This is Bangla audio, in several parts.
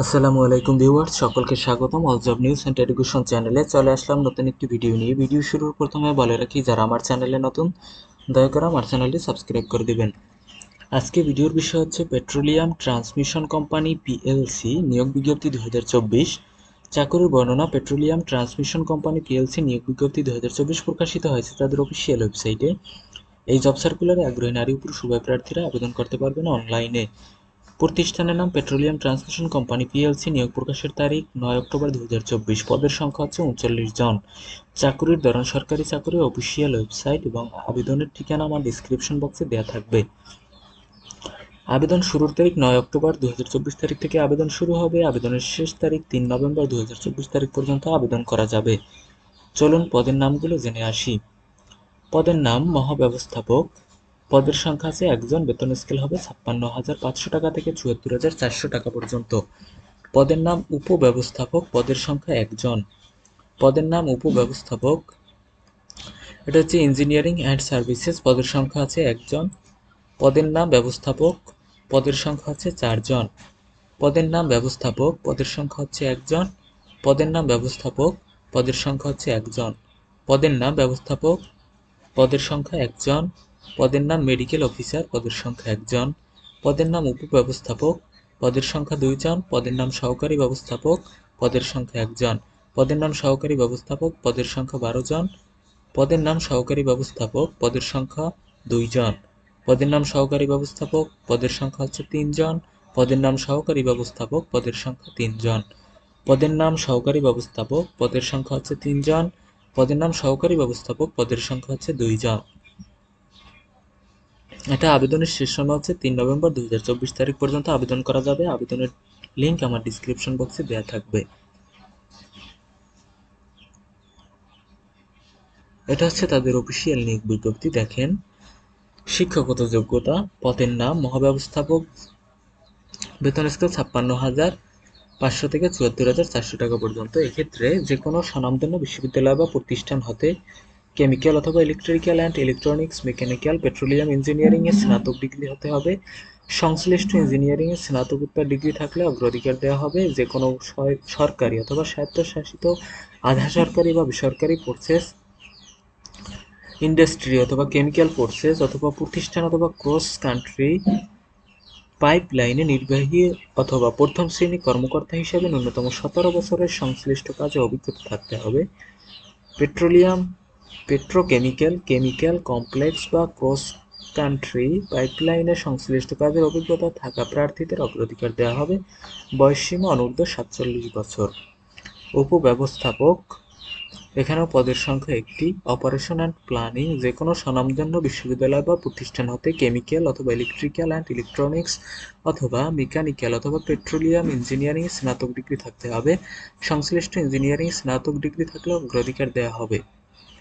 আসসালামু আলাইকুম ভিউয়ার্স, সকলকে স্বাগতম। All job news and education চ্যানেলে চলে আসলাম নতুন একটি ভিডিও নিয়ে। ভিডিও শুরুর প্রথমে বলে রাখি, যারা আমার চ্যানেলে নতুন, দয়া করে আমার চ্যানেলটি সাবস্ক্রাইব করে দিবেন। আজকে ভিডিওর বিষয় হচ্ছে পেট্রোলিয়াম ট্রান্সমিশন কোম্পানি পিএলসি নিয়োগ বিজ্ঞপ্তি দু চাকরির বর্ণনা, পেট্রোলিয়াম ট্রান্সমিশন কোম্পানি পিএলসি নিয়োগ বিজ্ঞপ্তি দুই হাজার চব্বিশ প্রকাশিত হয়েছে তাদের অফিসিয়াল ওয়েবসাইটে। এই জব সার্কুলারে আগ্রহী নারী পুরুষ উভয় প্রার্থীরা আবেদন করতে পারবেন অনলাইনে। প্রতিষ্ঠানের নাম পেট্রোলিয়াম ট্রান্সমিশন কোম্পানি পিএলসি নিয়োগ প্রকাশের তারিখ নয় অক্টোবর দুহাজার চব্বিশ। পদের সংখ্যা হচ্ছে উনচল্লিশ জন। চাকুরির ধরন সরকারি চাকুরি, অফিসিয়াল ওয়েবসাইট এবং আবেদনের ঠিকানা আমার ডিসক্রিপশন বক্সে দেওয়া থাকবে। আবেদন শুরুর তারিখ নয় অক্টোবর দুই হাজার চব্বিশ তারিখ থেকে আবেদন শুরু হবে। আবেদনের শেষ তারিখ তিন নভেম্বর দুই হাজার চব্বিশ তারিখ পর্যন্ত আবেদন করা যাবে। চলুন পদের নামগুলো জেনে আসি। পদের নাম মহাব্যবস্থাপক পদের সংখ্যা আছে একজন, বেতন স্কেল হবে ছাপ্পান্ন হাজার পাঁচশো টাকা থেকে চুয়াত্তর হাজার চারশো টাকা পর্যন্ত। পদের নাম উপব্যবস্থাপক, পদের সংখ্যা একজন। পদের নাম উপব্যবস্থাপক, এটা হচ্ছে ইঞ্জিনিয়ারিং অ্যান্ড সার্ভিসেস পদের সংখ্যা আছে একজন। পদের নাম ব্যবস্থাপক, পদের সংখ্যা হচ্ছে চারজন। পদের নাম ব্যবস্থাপক, পদের সংখ্যা হচ্ছে একজন। পদের নাম ব্যবস্থাপক, পদের সংখ্যা হচ্ছে একজন। পদের নাম ব্যবস্থাপক, পদের সংখ্যা একজন। পদের নাম মেডিকেল অফিসার পদের সংখ্যা একজন, পদের নাম উপব্যবস্থাপক, পদের সংখ্যা দুইজন, পদের নাম সহকারী ব্যবস্থাপক, পদের সংখ্যা একজন, পদের নাম সহকারী ব্যবস্থাপক, পদের সংখ্যা বারো জন, পদের নাম সহকারী ব্যবস্থাপক, পদের সংখ্যা দুইজন, পদের নাম সহকারী ব্যবস্থাপক, পদের সংখ্যা হচ্ছে তিনজন, পদের নাম সহকারী ব্যবস্থাপক, পদের সংখ্যা তিনজন, পদের নাম সহকারী ব্যবস্থাপক, পদের সংখ্যা হচ্ছে তিনজন, পদের নাম সহকারী ব্যবস্থাপক, পদের সংখ্যা হচ্ছে দুইজন। এটা আবেদনের শেষ সময় হচ্ছে তিন নভেম্বর দুই তারিখ পর্যন্ত আবেদন করা যাবে। আবেদনের লিঙ্ক আমার ডিসক্রিপশন বক্সে দেওয়া থাকবে। এটা হচ্ছে তাদের অফিসিয়াল নিয়োগ বিজ্ঞপ্তি, দেখেন। শিক্ষাগত যোগ্যতা, পদের নাম, মহাব্যবস্থাপক, বেতন স্কেল ছাপ্পান্ন হাজার পাঁচশো থেকে চুয়াত্তর হাজার চারশো টাকা পর্যন্ত। এক্ষেত্রে যে কোনো স্বনামধন্য বিশ্ববিদ্যালয় বা প্রতিষ্ঠান হতে কেমিক্যাল অথবা electrical and electronics mechanical petroleum engineering এর স্নাতক ডিগ্রি হতে হবে। সংশ্লিষ্ট ইঞ্জিনিয়ারিং এর স্নাতকোত্তর ডিগ্রি থাকলে অগ্রাধিকার দেওয়া হবে। যে কোনো সরকারি অথবা স্বায়ত্তশাসিত আধা সরকারি বা বেসরকারি প্রসেস ইন্ডাস্ট্রি অথবা কেমিক্যাল প্রসেস অথবা প্রতিষ্ঠান অথবা ক্রস কান্ট্রি পাইপ লাইনে নির্বাহী অথবা প্রথম শ্রেণি কর্মকর্তা হিসেবে ন্যূনতম সতেরো বছরের সংশ্লিষ্ট কাজে অভিজ্ঞতা থাকতে হবে। পেট্রোলিয়াম পেট্রোকেমিক্যাল, কেমিক্যাল কমপ্লেক্স বা ক্রস কান্ট্রি পাইপলাইনের সংশ্লিষ্ট কাজের অভিজ্ঞতা থাকা প্রার্থীদের অগ্রাধিকার দেওয়া হবে। বয়সসীমা অনূর্ধ্ব সাতচল্লিশ বছর। উপব্যবস্থাপক, এখানেও পদের সংখ্যা একটি। অপারেশন অ্যান্ড প্ল্যানিং যে কোনো স্বনামধন্য বিশ্ববিদ্যালয় বা প্রতিষ্ঠান হতে কেমিক্যাল অথবা ইলেকট্রিক্যাল অ্যান্ড ইলেকট্রনিক্স অথবা মেকানিক্যাল অথবা পেট্রোলিয়াম ইঞ্জিনিয়ারিং স্নাতক ডিগ্রি থাকতে হবে। সংশ্লিষ্ট ইঞ্জিনিয়ারিং স্নাতক ডিগ্রি থাকলে অগ্রাধিকার দেওয়া হবে।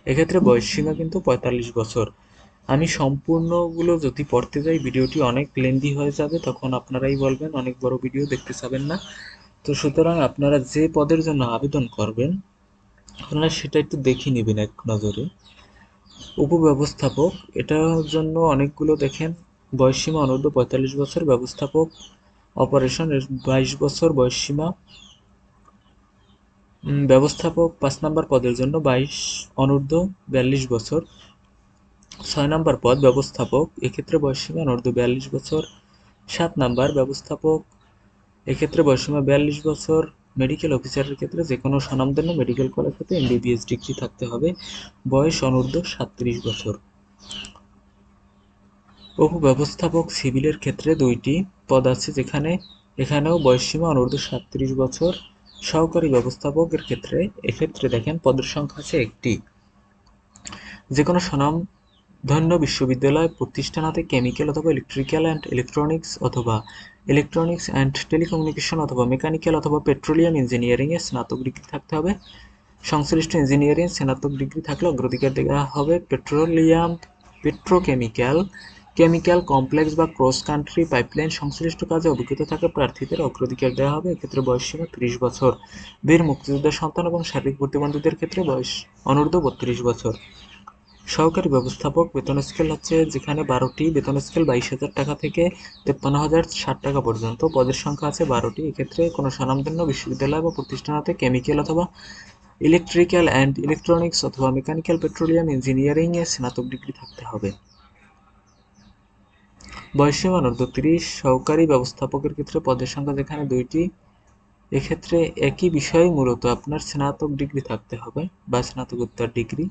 এক্ষেত্রে বয়সসীমা কিন্তু পঁয়তাল্লিশ বছর। আমি সম্পূর্ণগুলো যদি পড়তে যাই, ভিডিওটি অনেক লেন্দি হয়ে যাবে, তখন আপনারাই বলবেন, অনেক বড় ভিডিও দেখতে চাবেন না। তো সুতরাং আপনারা যে পদের জন্য আবেদন করবেন, আপনারা সেটা একটু দেখে নেবেন এক নজরে। উপব্যবস্থাপক, এটার জন্য অনেকগুলো দেখেন বয়সসীমা অনূর্ধ্ব পঁয়তাল্লিশ বছর। ব্যবস্থাপক, অপারেশন বাইশ বছর বয়সসীমা ব্যবস্থাপক পাঁচ নম্বর পদের জন্য বাইশ, অনূর্ধ্ব বিয়াল্লিশ বছর। ছয় নম্বর পদ, ব্যবস্থাপক, এক্ষেত্রে বয়সসীমা অনূর্ধ্ব বিয়াল্লিশ বছর। সাত নাম্বার, ব্যবস্থাপক, এক্ষেত্রে বয়সসীমা বিয়াল্লিশ বছর। মেডিকেল অফিসারের ক্ষেত্রে যে কোনো স্বনামধন্য মেডিকেল কলেজ হতে এমবিবিএস ডিগ্রি থাকতে হবে। বয়স অনূর্ধ্ব সাতত্রিশ বছর। উপব্যবস্থাপক সিভিলের ক্ষেত্রে দুইটি পদ আছে যেখানে, এখানেও বয়সসীমা অনূর্ধ্ব সাতত্রিশ বছর। সহকারী ব্যবস্থাপকের ক্ষেত্রে, এক্ষেত্রে দেখেন পদের সংখ্যা আছে একটি। যে কোনো স্বনাম ধন্য বিশ্ববিদ্যালয় প্রতিষ্ঠান হতে কেমিক্যাল অথবা ইলেকট্রিক্যাল অ্যান্ড ইলেকট্রনিক্স অথবা ইলেকট্রনিক্স অ্যান্ড টেলিকমিউনিকেশন অথবা মেকানিক্যাল অথবা পেট্রোলিয়াম ইঞ্জিনিয়ারিংয়ে স্নাতক ডিগ্রি থাকতে হবে। সংশ্লিষ্ট ইঞ্জিনিয়ারিং স্নাতক ডিগ্রি থাকলে অগ্রাধিকার দেওয়া হবে পেট্রোলিয়াম, পেট্রোকেমিক্যাল কেমিক্যাল, কমপ্লেক্স বা ক্রস কান্ট্রি পাইপলাইন সংশ্লিষ্ট কাজে অভিজ্ঞতা থাকা প্রার্থীদের অগ্রাধিকার দেওয়া হবে। এক্ষেত্রে বয়স সীমা ত্রিশ বছর। বীর মুক্তিযোদ্ধার সন্তান এবং শারীরিক প্রতিবন্ধীদের ক্ষেত্রে বয়স অনূর্ধ্ব বত্রিশ বছর। সহকারী ব্যবস্থাপক বেতন স্কেল হচ্ছে যেখানে বারোটি, বেতন স্কেল বাইশ হাজার টাকা থেকে তেপ্পান্ন হাজার ষাট টাকা পর্যন্ত। পদের সংখ্যা আছে বারোটি। এক্ষেত্রে কোনো স্বনামধন্য বিশ্ববিদ্যালয় বা প্রতিষ্ঠান হতে কেমিক্যাল অথবা ইলেকট্রিক্যাল অ্যান্ড ইলেকট্রনিক্স অথবা মেকানিক্যাল, পেট্রোলিয়াম, ইঞ্জিনিয়ারিংয়ে স্নাতক ডিগ্রি থাকতে হবে। বয়সীমা অর্ধ তিরিশ সহকারী ব্যবস্থাপকের ক্ষেত্রে পদের সংখ্যা যেখানে দুইটি, এক্ষেত্রে একই বিষয়ে মূলত আপনার স্নাতক ডিগ্রি থাকতে হবে বা স্নাতকোত্তর ডিগ্রি।